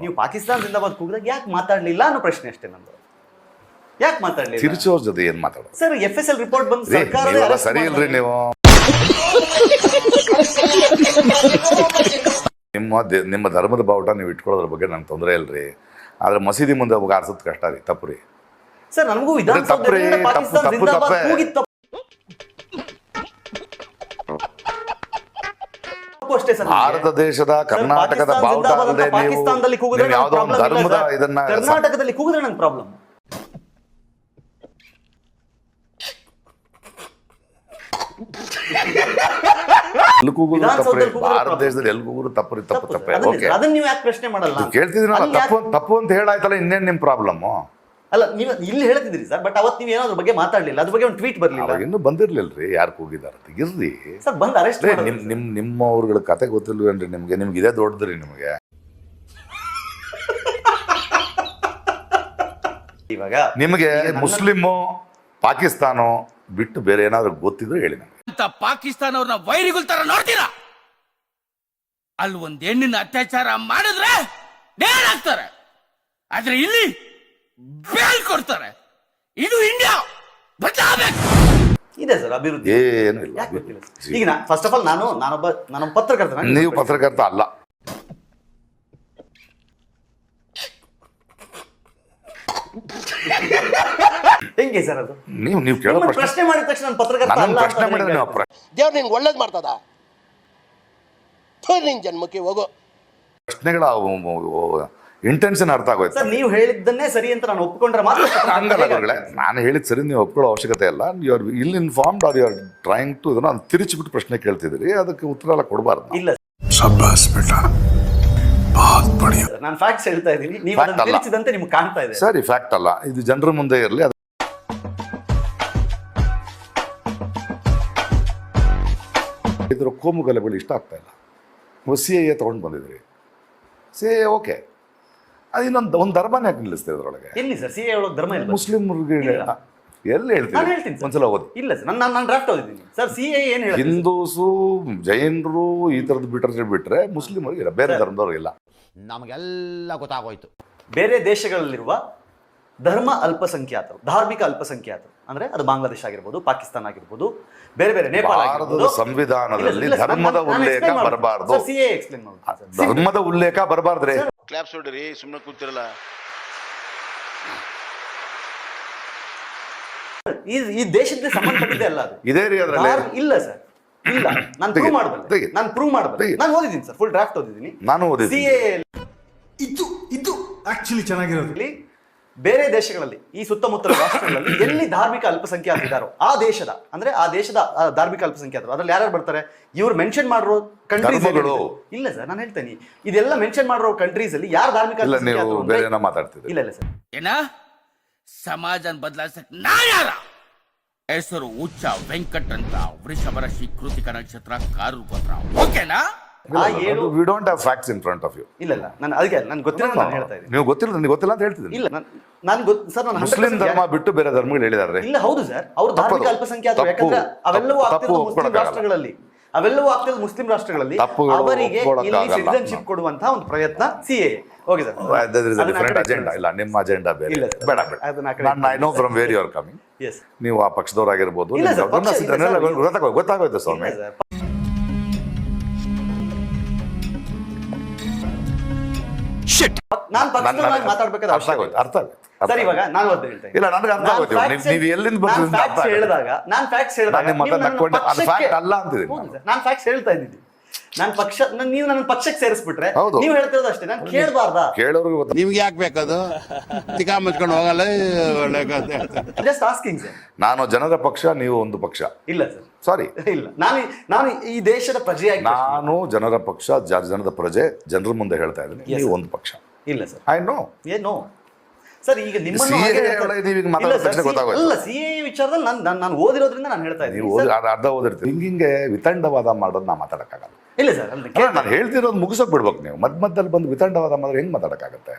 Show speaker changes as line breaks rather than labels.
ನೀವು ಪಾಕಿಸ್ತಾನ ಜಿಂದಾಬಾದ್ ಕೂಗಿದಾಗ ಯಾಕೆ ಮಾತಾಡ್ಲಿಲ್ಲ ಅನ್ನೋ ಪ್ರಶ್ನೆ ಅಷ್ಟೇ ನಂದು ಯಾಕೆ ಮಾತಾಡ್ಲಿಲ್ಲ?
ತಿರುಚೋರ್ ಜೊತೆ ಏನ್ ಮಾತಾಡೋದು?
Sir F S L report ಬಂದು
ರೀ,
ಸರ್ಕಾರವೇ
ನೀವೆಲ್ಲ
arrest
ಸರಿ ಇಲ್ರಿ ನೀವು. ನಿಮ್ಮ ದೆ- ನಿಮ್ಮ ಧರ್ಮದ ಬಾವುಟ ನೀವು ಇಟ್ಕೊಳ್ಳೋದ್ರ ಬಗ್ಗೆ ನಂಗೆ ತೊಂದರೆ ಇಲ್ರಿ. ಆದ್ರೆ ಮಸೀದಿ ಮುಂದೆ ಹೋಗಿ ಆರ್ಸೋದ್ ಕಷ್ಟ ರೀ ತಪ್ಪು ರೀ.
ಸರ್ ನನಗೂ
ತಪ್ಪು ರೀ,
ವಿಧಾನಸೌಧದಲ್ಲಿ
ತಪ್ಪು-
ಪಾಕಿಸ್ತಾನ
ತಪ್ಪು.
ಜಿಂದಾಬಾದ್
ತಪ್ಪೇ.
ಕೂಗಿದ್ ತಪ್ಪು
ಭಾರತ ದೇಶದ ಕರ್ನಾಟಕದ ಬಾವುಟ
ಪಾಕಿಸ್ತಾನದಲ್ಲಿ ಕೂಗಿದ್ರೆ
ನೀವು ಯಾವುದೋ ಒಂದು ಧರ್ಮದ ಇದನ್ನ
ಕರ್ನಾಟಕದಲ್ಲಿ ಕೂಗಿದ್ರೆ ನಂಗೆ ಪ್ರಾಬ್ಲಮ್
ಎಲ್ಲಿ ತಪ್ಪು ಭಾರತ ದೇಶದಲ್ಲಿ ಎಲ್ಲಿ ಕೂಗುದ್ರು ತಪ್ಪು ತಪ್ಪು ತಪ್ಪೇ
ಅದನ್ನ
ಓಕೆ.
ಅದನ್ನ ನೀವು ಯಾಕೆ ಪ್ರಶ್ನೆ ಮಾಡಲ್ಲ?
ಕೇಳ್ತಿದ್ದೀನಲ್ಲ ತಪ್ಪು ತಪ್ಪು ಅಂತ ಹೇಳಾಯ್ತಲ್ಲ ಇನ್ನೇನ್ ನಿಮ್ ಪ್ರಾಬ್ಲಮ್
ಅಲ್ಲ ನೀವು ಇಲ್ಲಿ ಹೇಳ್ತಿದ್ರಿ ಸರ್ ಬಟ್ ಅವತ್ತು ನೀವು ಏನಾದ್ರೂ ಅದ್ರ ಬಗ್ಗೆ ಮಾತಾಡ್ಲಿಲ್ಲ ಅದ್ರ ಬಗ್ಗೆ ಒಂದು ಟ್ವೀಟ್ ಬರಲಿಲ್ಲ.
ಇನ್ನೂ ರೀ ಯಾರು ಕೂಗಿದಾರ ಅಂತ. ಇರ್ರಿ
ಸರ್ ಬಂದು ಅರೆಸ್ಟ್
ನಿಮ್ಮ ನಿಮ್ ನಿಮ್ಮ ನಿಮ್ಮವ್ರಗಳ ಕತೆ ಗೊತ್ತಿಲ್ವೇನ್ರಿ ನಿಮ್ಗೆ? ನಿಮ್ಗೆ ಇದೇ ದೊಡ್ಡದ್ರಿ ನಿಮಗೆ.
ಇವಾಗ
ನಿಮಗೆ ಮುಸ್ಲಿಮು ಪಾಕಿಸ್ತಾನ ಬಿಟ್ಟು ಬೇರೆ ಏನಾದ್ರು ಗೊತ್ತಿದ್ರು ಹೇಳಿ
ಅಂತ ಪಾಕಿಸ್ತಾನ ಅವ್ರನ್ನ ವೈರಿಗಳ ತರ ನೋಡ್ತೀರಾ? ಅಲ್ಲಿ ಒಂದ್ ಹೆಣ್ಣಿನ ಅತ್ಯಾಚಾರ ಮಾಡಿದ್ರೆ ಆಗ್ತಾರೆ. ಆದ್ರೆ ಇಲ್ಲಿ ಬೇಲ್ ಕೊಡ್ತಾರೆ. ಇದು ಇಂಡಿಯಾ ಬಚಾಬೇಕು
ಇದೆ ಸರ್ ಅಭಿವೃದ್ಧಿ.
ಏನು ಇಲ್ಲ.
ಯಾಕೆ ಗೊತ್ತಿಲ್ಲ ಸರ್? ಈಗ ಫಸ್ಟ್ ಆಫ್ ಆಲ್ ನಾನು ನಾನೊಬ್ಬ ನಾನೊಬ್ಬ ಪತ್ರಕರ್ತ ನಾನು
ನೀವು ಪತ್ರಕರ್ತ ಅಲ್ಲ.
ಹೆಂಗೆ ಸರ್ ಅದು?
ನೀವು ನೀವು ಕೇಳೋ
ನಿಮ್ಮನ್ನ
ಪ್ರಶ್ನೆ
ಪ್ರಶ್ನೆ ಮಾಡಿದ ತಕ್ಷಣ ನಾನು ಪತ್ರಕರ್ತ
ನನ್ನ
ಅಲ್ಲ ಅಂತ
ಪ್ರಶ್ನೆ ಮಾಡಿದ್ರೆ ನೀವು
ಹೇಳ್ತೀರಾ?
ಪ್ರ-
ದೇವ್ರು ನಿಂಗೆ ಒಳ್ಳೇದು ಮಾಡ್ತದ? ಥು, ನಿನ್ ಜನ್ಮಕ್ಕೆ ಹೋಗು.
ಪ್ರಶ್ನೆಗಳ ಇಂಟೆನ್ಷನ್ ಅರ್ಥ ಆಗೋಯ್ತು.
ಸರ್ ನೀವು ಹೇಳಿದ್ದನ್ನೇ ಸರಿ ಅಂತ ನಾನು ಒಪ್ಕೊಂಡ್ರೆ ಮಾತ್ರ
ಹಂಗಲ್ಲ ಗುರುಗಳೇ ನಾನು ಹೇಳಿದ ಸರಿ ನೀವು ಒಪ್ಕೊಳ್ಳೋ ಅವಶ್ಯಕತೆ ಇಲ್ಲ. You are ill informed are you are trying to ಅದನ್ನು ನಾನು ತಿರುಚಿಬಿಟ್ಟು ಪ್ರಶ್ನೆ ಕೇಳ್ತಿದ್ರಿ ಅದಕ್ಕೆ ಉತ್ತರ ಎಲ್ಲ ಕೊಡಬಾರ್ದು
ಇಲ್ಲ. ಸಬ್ಬಾಸ್ ನಾನು ಫ್ಯಾಕ್ಟ್ಸ್ ಹೇಳ್ತಾ ಇದ್ದೀನಿ. ನೀವು ಅದನ್ನ ತಿಳಿಸಿದಂತೆ ನಿಮ್ಗೆ ಕಾಣ್ತಾ ಇದೆ.
ಸರಿ ಫ್ಯಾಕ್ಟ್ ಅಲ್ಲ. ಇದು ಜನರ ಮುಂದೆ ಇರಲಿ ಇದರ ಕೋಮುಗಲಗಳು ಇಷ್ಟ ಆಗ್ತಾ ಇಲ್ಲ. ಸಿ ಎ ತಗೊಂಡು ಬಂದಿದ್ರಿ. C A okay. ಅದು ಇನ್ನೊಂದು ಒಂದು ಧರ್ಮನೇ ಯಾಕೆ ನಿಲ್ಲಿಸ್ತದೆ ಅದರೊಳಗೆ.
ಎಲ್ಲಿ ಸರ್? ಸಿ ಎ ಒಳಗೆ ಧರ್ಮ ಇಲ್ಲ.
ಮುಸ್ಲಿಮ್ರಿಗೆ
ಇಲ್ಲ.
ಎಲ್ಲಿ
ನಾನು ಹೇಳ್ತೀನಿ.
ಒಂದ್ಸಲ ಓದಿ.
ಇಲ್ಲ ಸರ್ ನಾನು ನಾನು ಡ್ರಾಫ್ಟ್ ಓದಿದ್ದೀನಿ. ಸರ್ ಸಿ ಎ ಏನು ಹೇಳಿ
ಹಿಂದೂಸು ಜೈನರು ಈ ಥರದ್ದು ಬಿಟ್ಟರೆ ಬಿಟ್ರೆ ಮುಸ್ಲಿಮರಿಗೆ ಇಲ್ಲ ಬೇರೆ ಧರ್ಮದವ್ರು ಇಲ್ಲ.
ನಮಗೆಲ್ಲ ಗೊತ್ತಾಗೋಯ್ತು.
ಬೇರೆ ದೇಶಗಳಲ್ಲಿರುವ ಧರ್ಮ ಅಲ್ಪಸಂಖ್ಯಾತರು ಧಾರ್ಮಿಕ ಅಲ್ಪಸಂಖ್ಯಾತರು ಅಂದ್ರೆ ಅದು ಬಾಂಗ್ಲಾದೇಶ ಆಗಿರ್ಬೋದು ಪಾಕಿಸ್ತಾನ ಆಗಿರ್ಬೋದು ಬೇರೆ ಬೇರೆ ನೇಪಾಳ
ಭಾರತದ ಸಂವಿಧಾನದಲ್ಲಿ ಧರ್ಮದ ಉಲ್ಲೇಖ ಬರಬಾರ್ದು.
ಸಿ ಎ ಎಕ್ಸ್ಪ್ಲೇನ್ ಮಾಡಿ
ಧರ್ಮದ ಉಲ್ಲೇಖ ಬರಬಾರ್ದ್ರಿ.
ಕ್ಲಾಪ್ಸ್ ಹೊಡ್ರಿ ಸುಮ್ಮನೆ ಕೂತಿರಲ್ಲ.
ಈ ಈ ದೇಶಕ್ಕೆ ಸಂಬಂಧಪಟ್ಟಿದೆ ಅಲ್ಲ ಅದು.
ಇದೇ ರೀ ಅದ್ರಲ್ಲಿ.
ಇಲ್ಲ ಸರ್. ಇಲ್ಲ. ನಾನು
ತೆಗಿ,
ಪ್ರೂವ್ ಮಾಡಬಲ್ಲೆ.
ತೆಗಿ.
ನಾನು ಪ್ರೂವ್ ಮಾಡಬಲ್ಲೆ.
ತೆಗಿ.
ನಾನು ಓದಿದ್ದೀನಿ ಸರ್. ಫುಲ್ ಡ್ರಾಫ್ಟ್ ಓದಿದ್ದೀನಿ.
ನಾನು
ಸಿ
ಓದಿದ್ದೀನಿ
ಇದು ಇದು ಆಕ್ಚುಲಿ ಚೆನ್ನಾಗಿರೋದು.
ಬೇರೆ ದೇಶಗಳಲ್ಲಿ ಈ ಸುತ್ತಮುತ್ತಲ ರಾಷ್ಟ್ರಗಳಲ್ಲಿ ಎಲ್ಲಿ ಧಾರ್ಮಿಕ ಅಲ್ಪಸಂಖ್ಯಾತರು ಇದ್ದಾರೋ ಆ ದೇಶದ ಅಂದ್ರೆ ಆ ದೇಶದ ಆ, ಧಾರ್ಮಿಕ ಅಲ್ಪಸಂಖ್ಯಾತರು ಅದ್ರಲ್ಲಿ ಯಾರ್ಯಾರು ಬರ್ತಾರೆ? ಇವ್ರು ಮೆನ್ಷನ್ ಮಾಡಿರೋ ಕಂಟ್ರೀಸ್ ಇಲ್ಲ ಸರ್ ನಾನು ಹೇಳ್ತೇನೆ ಇದೆಲ್ಲ ಮೆನ್ಷನ್ ಮಾಡಿರೋ ಕಂಟ್ರೀಸ್ ಅಲ್ಲಿ ಯಾರು ಧಾರ್ಮಿಕ
ಇಲ್ಲ ನೀವು
ಅಲ್ಪಸಂಖ್ಯಾತರು
ಬೇರೆ ಏನೋ ಮಾತಾಡ್ತಿದ್ರಿ
ಇಲ್ಲ ಇಲ್ಲ ಸರ್.
ಏನ? ಸಮಾಜ ಬದಲಾಯಿಸಕ್ ನಾ ಯಾರ? ಹೆಸರು ಉಚ್ಚ ವೆಂಕಟ್ ಅಂತ ವೃಷಭ ರಾಶಿ ಕೃತಿಕ ನಕ್ಷತ್ರ ಕಾರು ಗೋತ್ರ ಓಕೆನಾ?
ಆ ಏಳು
we don't have facts in front of you
ಇಲ್ಲ ಇಲ್ಲ ನಾನು ಅದಕ್ಕೆ ನನ್ಗೆ ಗೊತ್ತಿಲ್ಲ ನಾನು ಹೇಳ್ತಾ ಇದ್ದೀನಿ.
ನೀವು ಗೊತ್ತಿಲ್ಲ ನನಗೆ ಗೊತ್ತಿಲ್ಲ ಅಂತ ಹೇಳ್ತಿದ್ದೀನಿ.
ಇಲ್ಲ ನಾನು ನಾನು ಗೊತ್ತು ಸರ್ ನಾನು
ಮುಸ್ಲಿಂ ಧರ್ಮ ಬಿಟ್ಟು ಬೇರೆ ಧರ್ಮಗಳು ಹೇಳಿದಾರೆ
ಇಲ್ಲ ಹೌದು ಸರ್. ಅವರು ಧಾರ್ಮಿಕ. ಅಲ್ಪಸಂಖ್ಯಾತರು. ಯಾಕಂದ್ರೆ ಅವೆಲ್ಲವೂ ಆಗ್ತಿರೋದು ಮುಸ್ಲಿಂ ರಾಷ್ಟ್ರಗಳಲ್ಲಿ. ಅವೆಲ್ಲವೂ ಆಗ್ತಿರೋದು ಮುಸ್ಲಿಂ ರಾಷ್ಟ್ರಗಳಲ್ಲಿ. ಅವರಿಗೆ ಇಲ್ಲಿ. ಸಿಟಿಜನ್ಶಿಪ್ ಕೊಡುವಂತಹ ಒಂದು ಪ್ರಯತ್ನ C A okay sir
different agenda ಇಲ್ಲ ನಿಮ್ಮ ಅಜೆಂಡಾ ಬೇರೆ. ಬೇಡ ಬೇಡ. ನಾನು I know from where you are coming ನೀವು ಆ ಪಕ್ಷದವರಾಗಿರ್ಬೋದು
ಗೊತ್ತಾಗೋಯ್ತು
ನಿಮ್ಗೆ
ಇಲ್ಲ ಸರ್ ನಾನು ಪಕ್ಷದವರಾಗಿ ಮಾತಾಡ್ಬೇಕಾದ್ರೆ
ಅರ್ಥ ಆಗೋಯ್ತು ಅರ್ಥ ಆಗೋಯ್ತು ಅರ್ಥ
ಸರ್ ಇವಾಗ
ಆಗೋಯ್ತು.
ನಾನು ಓದ್ದೆ ಹೇಳ್ತಾ ಇದ್ದೀನಿ.
ಇಲ್ಲ ನನಗೆ ಅರ್ಥ
ನಾನ್
ಆಗೋಯ್ತು
facts
ನೀವು ನೀವು ಎಲ್ಲಿಂದ
ನಾನ್
ಬರ್ತಿದ್ದೀರಿ ಅಂತ ಅರ್ಥ
facts
ಆಗೋಯ್ತು.
ಹೇಳಿದಾಗ ನಾನು ಫ್ಯಾಕ್ಟ್ಸ್ ಹೇಳಿದಾಗ
ನಾನು ನಿಮ್ಮ
ನೀವು
ಮಾತನ್ನ
ನನ್ನ
ನಕ್ಕೊಂಡೆ. ಅದು
ಪಕ್ಷಕ್ಕೆ-
fact ಅಲ್ಲ ಅಂತಿದ್ದೀನಿ
ಹೌದು
ನಾನು.
sir, ನಾನು ಫ್ಯಾಕ್ಟ್ಸ್ ಹೇಳ್ತಾ ಇದ್ದೀನಿ ನಾನು ಪಕ್ಷ ನನ್- ನೀವು ನನ್ನ ಪಕ್ಷಕ್ಕೆ ಸೇರಿಸ್ಬಿಟ್ರೆ
ಹೌದು.
ನೀವು ಹೇಳ್ತಿರೋದು ಅಷ್ಟೇ ನಾನು ಕೇಳಬಾರ್ದಾ?
ಕೇಳೋರ್ಗು ಗೊತ್ತ
ನಿಮ್ಗೆ ಯಾಕೆ ಬೇಕದು ತಿಕಾ ಮುಚ್ಕೊಂಡು ಹೋಗಲ್ಲ ಒಳ್ಳೆ.
ಜಸ್ಟ್ ಆಸ್ಕಿಂಗ್ ಸರ್
ನಾನು ಜನರ ಪಕ್ಷ ನೀವು ಒಂದು ಪಕ್ಷ.
ಇಲ್ಲ ಸರ್
ಸಾರಿ
ಇಲ್ಲ. ನಾನು ನಾನು ಈ ದೇಶದ ಪ್ರಜೆಯಾಗಿ
ನಾನು ಜನರ ಪಕ್ಷ ಜ- ಜನದ ಪ್ರಜೆ ಜನರ ಮುಂದೆ ಹೇಳ್ತಾ ಇದ್ದೀನಿ.
Yes,
ನೀವು ಒಂದು ಪಕ್ಷ.
ಇಲ್ಲ ಸರ್
ಐ ನೋ
ಏನೋ ಸರ್ ಈಗ ನಿಮ್ಮ
CAA
ಹಾಗೆ ಹೇಳ್ತಾ-
ಈಗ
ಇಲ್ಲ
ಮಾತಾಡೋ ಗೊತ್ತಾಗೋಯ್ತು.
ಅಲ್ಲ ಸಿ ಎ ವಿಚಾರದಲ್ಲಿ ನಾನು ನಾನು ಓದಿರೋದ್ರಿಂದ ನಾನು ಹೇಳ್ತಾ
ನೀವು
ಇದ್ದೀನಿ
ಓದಿ ಅರ್ಧ ಓದಿರ್ತೀನಿ ಓದಿರ್ತೀವಿ. ಹಿಂಗಿಂಗೆ ವಿತಂಡವಾದ ಮಾಡೋದು ನಾ ಮಾತಾಡಕ್ಕಾಗಲ್ಲ.
ಇಲ್ಲ ಸರ್
ನಾನು ಹೇಳ್ತಿರೋದು ಮುಗಿಸೋಕೆ ಬಿಡ್ಬೇಕು ನೀವು. ಮಧ್ಯ ಮಧ್ಯದಲ್ಲಿ ಬಂದು ವಿತಂಡವಾದ ಮಾಡಿದ್ರೆ ಹೆಂಗ್ ಮಾತಾಡಕ್ಕಾಗತ್ತೆ?